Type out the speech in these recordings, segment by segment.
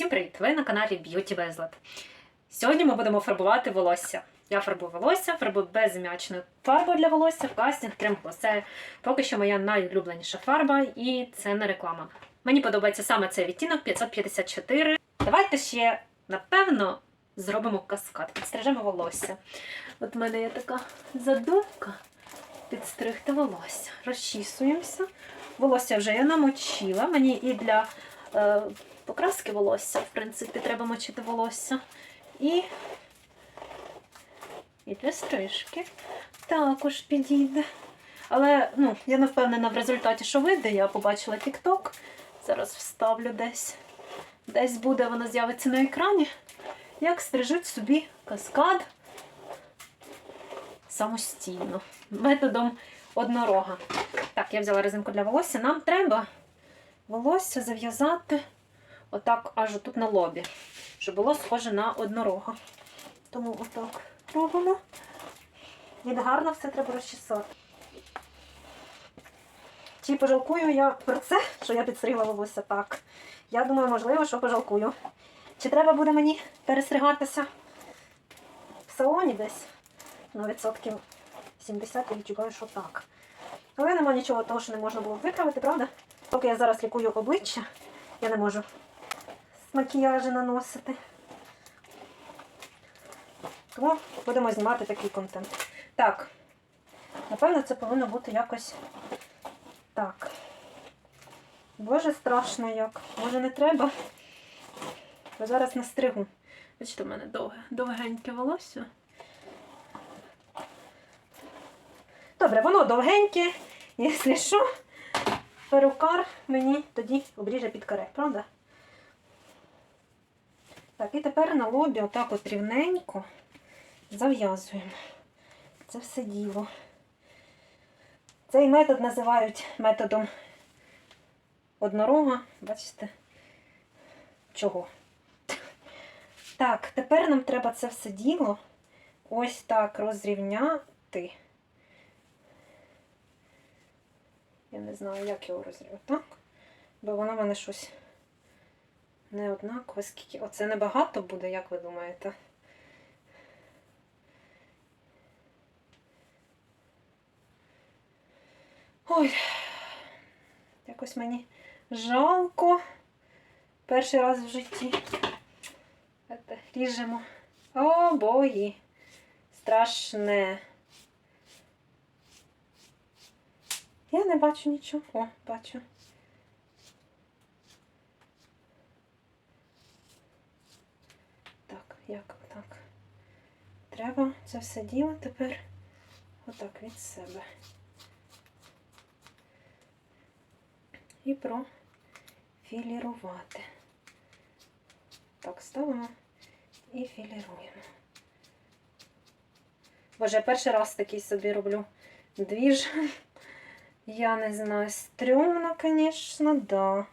Всім привіт! Ви на каналі Beauty Безлад. Сьогодні ми будемо фарбувати волосся. Я фарбую волосся, фарбую безм'ячною фарбою для волосся, кастинг крем Це поки що моя найулюбленіша фарба, і це не реклама. Мені подобається саме цей відтінок 554. Давайте ще, напевно, зробимо каскад, підстрижемо волосся. От в мене є така задумка підстригти волосся. Розчісуємося. Волосся вже я намочила. Мені і для покраски волосся, в принципі, треба мочити волосся. І, і для стрижки також підійде. Але ну, я не впевнена в результаті, що вийде. Я побачила TikTok. Зараз вставлю десь. Десь буде, воно з'явиться на екрані. Як стрижуть собі каскад самостійно. Методом однорога. Так, я взяла резинку для волосся. Нам треба волосся зав'язати отак аж тут на лобі, щоб було схоже на однорога. Тому отак робимо. І гарно все треба розчесати. Чи пожалкую я про це, що я підстригла волосся так? Я думаю, можливо, що пожалкую. Чи треба буде мені перестригатися в салоні десь? Ну, відсотків 70 я відчуваю, що так. Але нема нічого того, що не можна було виправити, правда? Поки я зараз лікую обличчя, я не можу макіяжі наносити. Тому будемо знімати такий контент. Так, напевно, це повинно бути якось так. Боже, страшно як. Може не треба? Бо зараз настригу. Бачите, у мене довге, довгеньке волосся. Добре, воно довгеньке, якщо що, перукар мені тоді обріже під каре, правда? Так, і тепер на лобі отак от рівненько зав'язуємо. Це все діло. Цей метод називають методом однорога. Бачите? Чого? Так, тепер нам треба це все діло ось так розрівняти. Я не знаю, як його розрівняти. Так? Бо воно в мене щось не однакове. Скільки. Оце небагато буде, як ви думаєте? Ой, якось мені жалко. Перший раз в житті. Ріжемо. Бої. Страшне. Я не бачу нічого. О, бачу. Так, як так? Треба це все діло тепер отак від себе. І профілірувати. Так, ставимо і філіруємо. Боже, я перший раз такий собі роблю двіж. Я не знаю, стрёмно, конечно, да.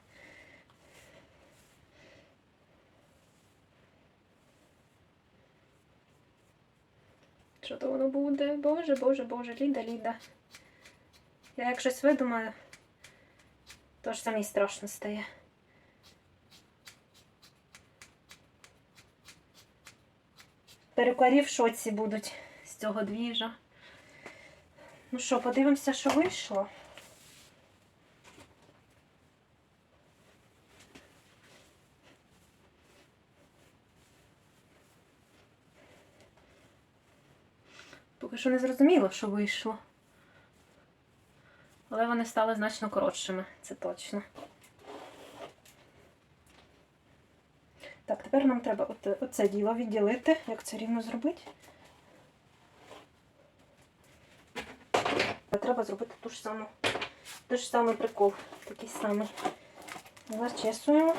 Що то воно буде? Боже, боже, боже, Ліда, Ліда. Я як щось видумаю, то ж самі страшно стає. Перукарі в шоці будуть з цього двіжа. Ну що, подивимося, що вийшло. Поки що не зрозуміло, що вийшло. Але вони стали значно коротшими, це точно. Так, тепер нам треба оце, діло відділити. Як це рівно зробити? Треба зробити ту ж саму, той ж самий прикол, такий самий. Зачесуємо.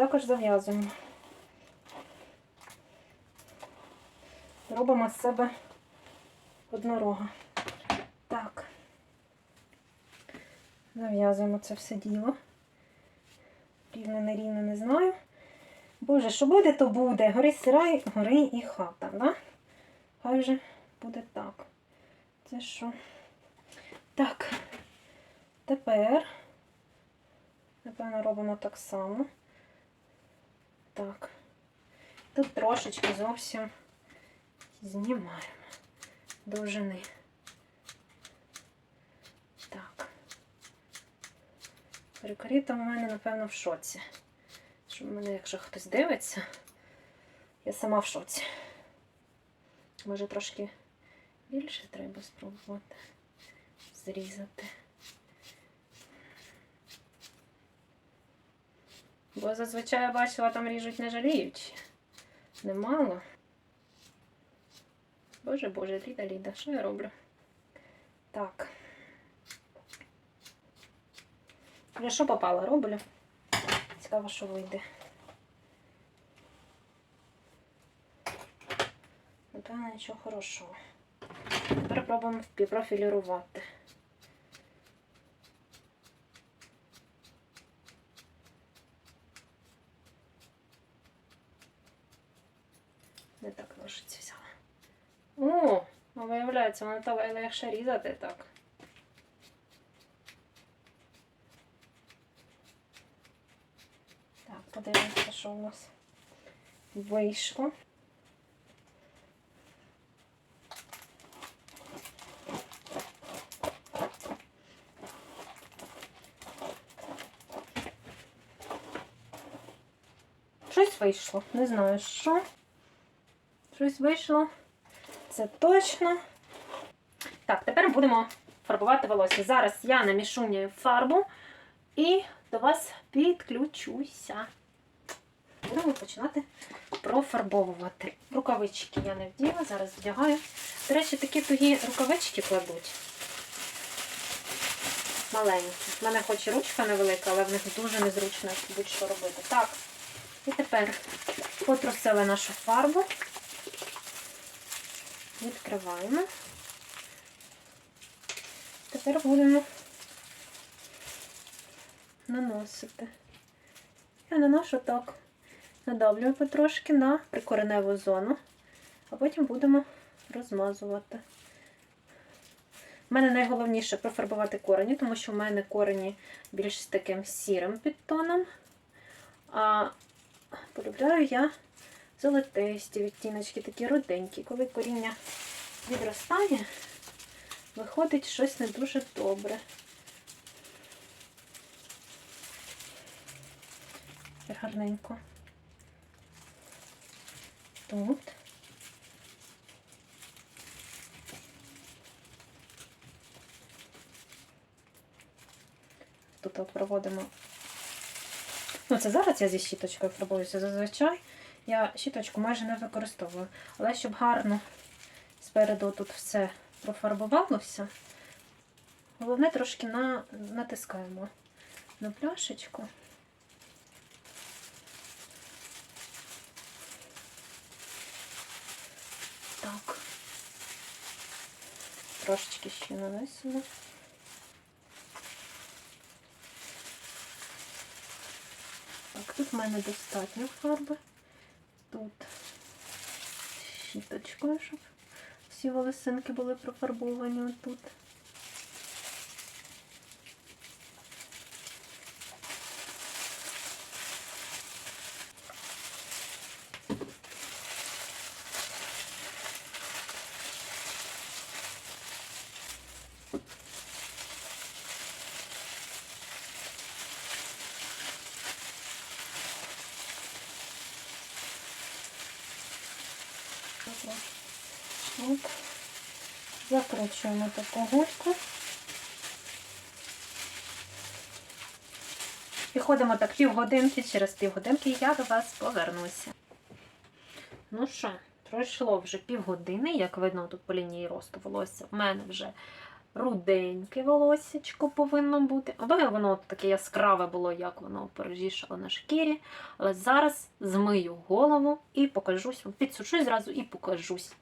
Також зав'язуємо. Робимо з себе однорога. Так. Зав'язуємо це все діло. Рівне, не рівне, не знаю. Боже, що буде, то буде. Гори сирай, гори і хата, да? Хай вже буде так. Це що? Так. Тепер, напевно, робимо так само. Так. Тут трошечки зовсім знімаємо довжини. Так. Перукарі там у мене, напевно, в шоці. Що в мене, якщо хтось дивиться, я сама в шоці. Може трошки більше треба спробувати зрізати. Бо зазвичай я бачила, там ріжуть не жаліючи. Немало. Боже Боже, Ліда, Ліда, що я роблю? Так. Я що попало, роблю? Цікаво, що вийде. Напевно, нічого хорошого. Тепер пробуємо профілірувати. Не так ножиці взяла. О, ну, виявляється, воно то легше різати так. Так, подивимося, що у нас вийшло. Щось вийшло. Не знаю що. Щось вийшло. Це точно. Так, тепер будемо фарбувати волосся. Зараз я намішунюю фарбу і до вас підключуся. Будемо починати профарбовувати. Рукавички я не вділа, зараз вдягаю. До речі, такі тугі рукавички кладуть. Маленькі. У мене хоч і ручка невелика, але в них дуже незручно будь-що робити. Так. І тепер потрусили нашу фарбу. Відкриваємо. Тепер будемо наносити. Я наношу так, надавлюю потрошки на прикореневу зону, а потім будемо розмазувати. У мене найголовніше профарбувати корені, тому що в мене корені більш таким сірим підтоном. А полюбляю я золотисті відтіночки, такі руденькі. Коли коріння відростає, виходить щось не дуже добре. Гарненько. Тут. Тут проводимо. Ну, це зараз я зі щіточкою фарбуюся. Зазвичай я щіточку майже не використовую. Але щоб гарно спереду тут все профарбувалося, головне трошки на, натискаємо на пляшечку. Так. Трошечки ще нанесемо. Так, тут в мене достатньо фарби. Тут щіточкою, щоб всі волосинки були профарбовані отут. От. Закручуємо таку гульку. І ходимо так півгодинки, через півгодинки я до вас повернуся. Ну що, пройшло вже півгодини, як видно тут по лінії росту волосся. У мене вже руденьке волосечко повинно бути. Аби воно таке яскраве було, як воно пережішало на шкірі. Але зараз змию голову і покажусь. Підсушусь зразу і покажусь.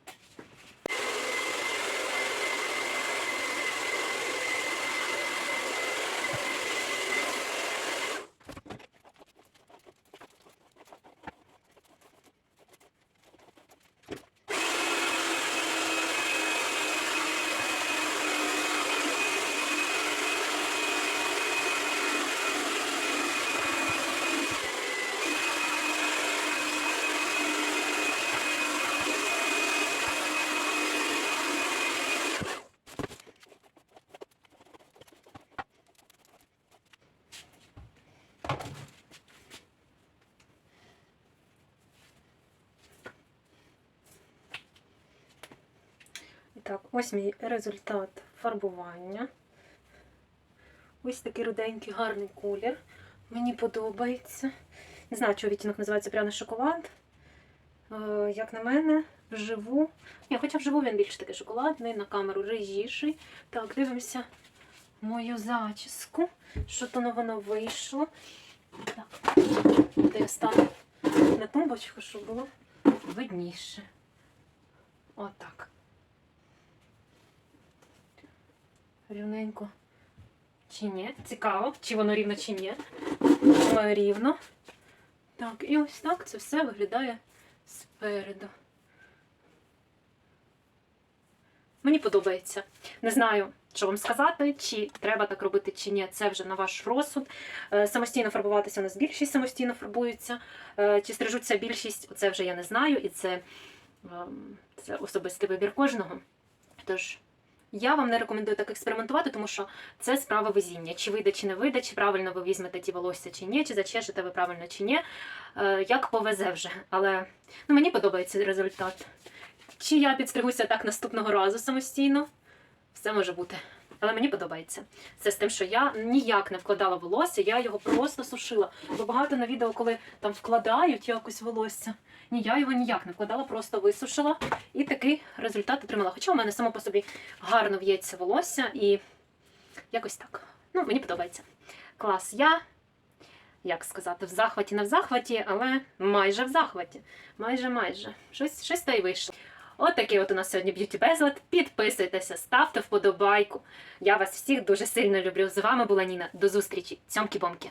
Так, ось мій результат фарбування. Ось такий руденький гарний колір. Мені подобається. Не знаю, чого відтінок називається пряний шоколад. Е, як на мене, вживу. Ні, хоча вживу він більш такий шоколадний, на камеру рижіший. Так, дивимося мою зачіску. Що то воно вийшло. Так, де я стану на тумбочку, щоб було видніше. Отак. Рівненько. Чи ні? Цікаво, чи воно рівно, чи ні. Думаю, рівно. Так, і ось так це все виглядає спереду. Мені подобається. Не знаю, що вам сказати, чи треба так робити, чи ні. Це вже на ваш розсуд. Е, Самостійно фарбуватися у нас більшість самостійно фарбуються. Е, Чи стрижуться більшість, це вже я не знаю, і це, ем, це особистий вибір кожного. Тож я вам не рекомендую так експериментувати, тому що це справа везіння. Чи вийде, чи не вийде, чи правильно ви візьмете ті волосся, чи ні, чи зачешете ви правильно, чи ні. Е, Як повезе вже. Але ну, мені подобається результат. Чи я підстригуся так наступного разу самостійно? Все може бути. Але мені подобається. Це з тим, що я ніяк не вкладала волосся, я його просто сушила. Бо багато на відео, коли там вкладають якось волосся, ні, я його ніяк не вкладала, просто висушила і такий результат отримала. Хоча у мене само по собі гарно в'ється волосся і якось так. Ну, мені подобається. Клас. Я, як сказати, в захваті, не в захваті, але майже в захваті. Майже, майже. Щось, щось та й вийшло. От такий от у нас сьогодні б'юті безлад. Підписуйтеся, ставте вподобайку. Я вас всіх дуже сильно люблю. З вами була Ніна. До зустрічі. Цьомкі-бомки.